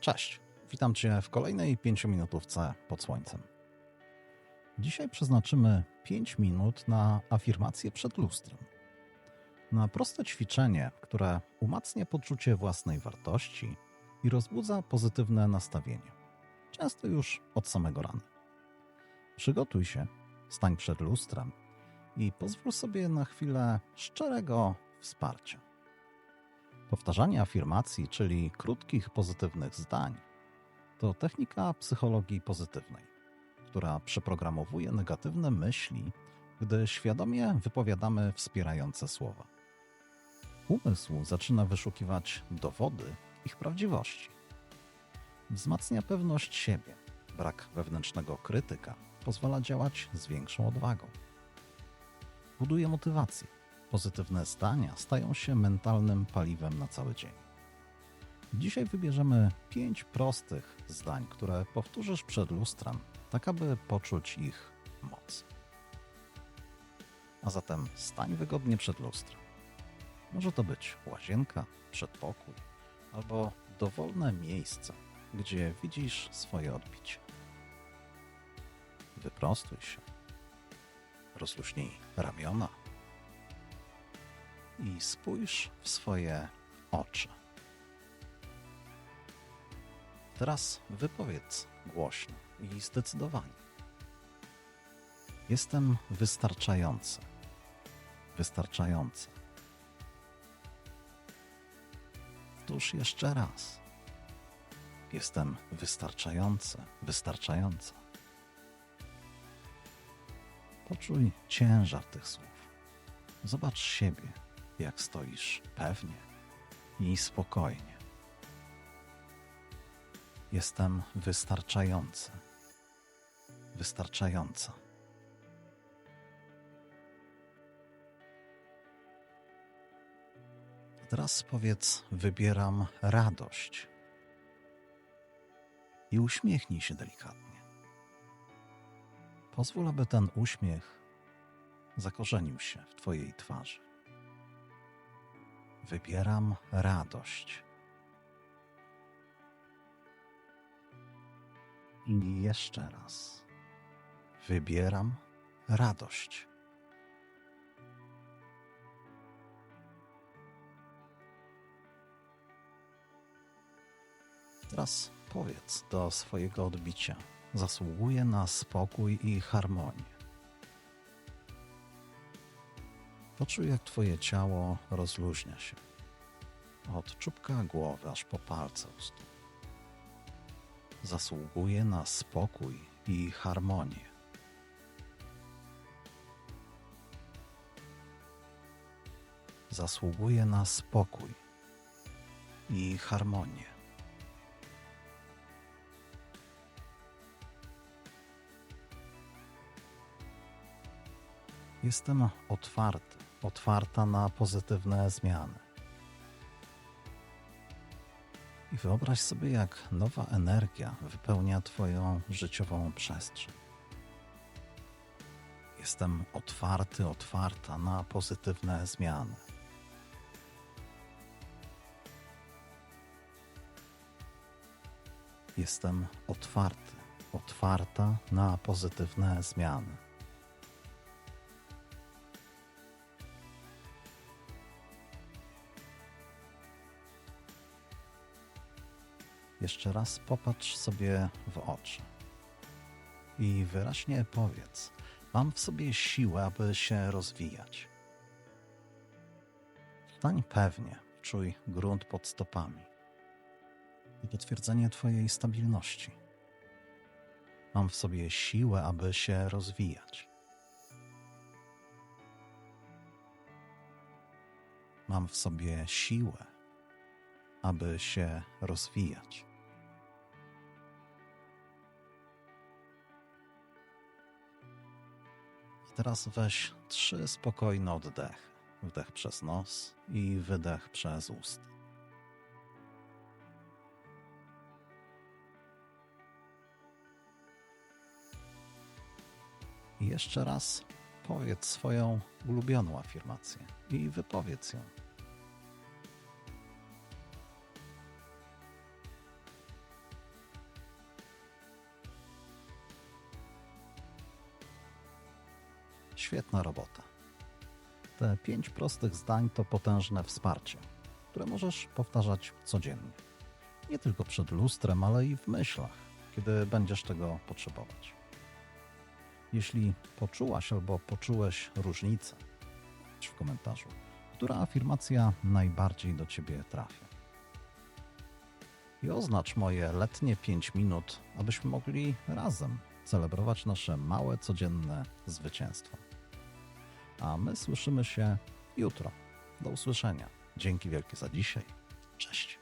Cześć, witam Cię w kolejnej 5-minutówce pod słońcem. Dzisiaj przeznaczymy 5 minut na afirmację przed lustrem. Na proste ćwiczenie, które umacnia poczucie własnej wartości i rozbudza pozytywne nastawienie. Często już od samego rana. Przygotuj się, stań przed lustrem i pozwól sobie na chwilę szczerego wsparcia. Powtarzanie afirmacji, czyli krótkich, pozytywnych zdań, to technika psychologii pozytywnej, która przeprogramowuje negatywne myśli, gdy świadomie wypowiadamy wspierające słowa. Umysł zaczyna wyszukiwać dowody ich prawdziwości. Wzmacnia pewność siebie. Brak wewnętrznego krytyka pozwala działać z większą odwagą. Buduje motywację Pozytywne zdania stają się mentalnym paliwem na cały dzień. Dzisiaj wybierzemy pięć prostych zdań, które powtórzysz przed lustrem, tak aby poczuć ich moc. A zatem stań wygodnie przed lustrem. Może to być łazienka, przedpokój albo dowolne miejsce, gdzie widzisz swoje odbicie. Wyprostuj się. Rozluźnij ramiona i spójrz w swoje oczy. Teraz wypowiedz głośno i zdecydowanie. Jestem wystarczający. Wystarczający. Powtórz jeszcze raz. Jestem wystarczający, wystarczająca. Poczuj ciężar tych słów. Zobacz siebie jak stoisz pewnie i spokojnie. Jestem wystarczający, wystarczająca. Teraz powiedz: Wybieram radość. I uśmiechnij się delikatnie. Pozwól, aby ten uśmiech zakorzenił się w Twojej twarzy. Wybieram radość. I jeszcze raz. Wybieram radość. Teraz powiedz do swojego odbicia: zasługuje na spokój i harmonię. Poczuj, jak Twoje ciało rozluźnia się. Od czubka głowy aż po palce u stóp. Zasługuje na spokój i harmonię. Zasługuje na spokój i harmonię. Jestem otwarty otwarta na pozytywne zmiany. I wyobraź sobie, jak nowa energia wypełnia Twoją życiową przestrzeń. Jestem otwarty, otwarta na pozytywne zmiany. Jestem otwarty, otwarta na pozytywne zmiany. Jeszcze raz popatrz sobie w oczy i wyraźnie powiedz: Mam w sobie siłę, aby się rozwijać. Stań pewnie, czuj grunt pod stopami i potwierdzenie Twojej stabilności. Mam w sobie siłę, aby się rozwijać. Mam w sobie siłę, aby się rozwijać. Teraz weź trzy spokojne oddechy. Wdech przez nos i wydech przez ust. Jeszcze raz powiedz swoją ulubioną afirmację i wypowiedz ją. Świetna robota. Te pięć prostych zdań to potężne wsparcie, które możesz powtarzać codziennie. Nie tylko przed lustrem, ale i w myślach, kiedy będziesz tego potrzebować. Jeśli poczułaś albo poczułeś różnicę, w komentarzu, która afirmacja najbardziej do ciebie trafia. I oznacz moje letnie 5 minut, abyśmy mogli razem celebrować nasze małe, codzienne zwycięstwa. A my słyszymy się jutro. Do usłyszenia. Dzięki wielkie za dzisiaj. Cześć.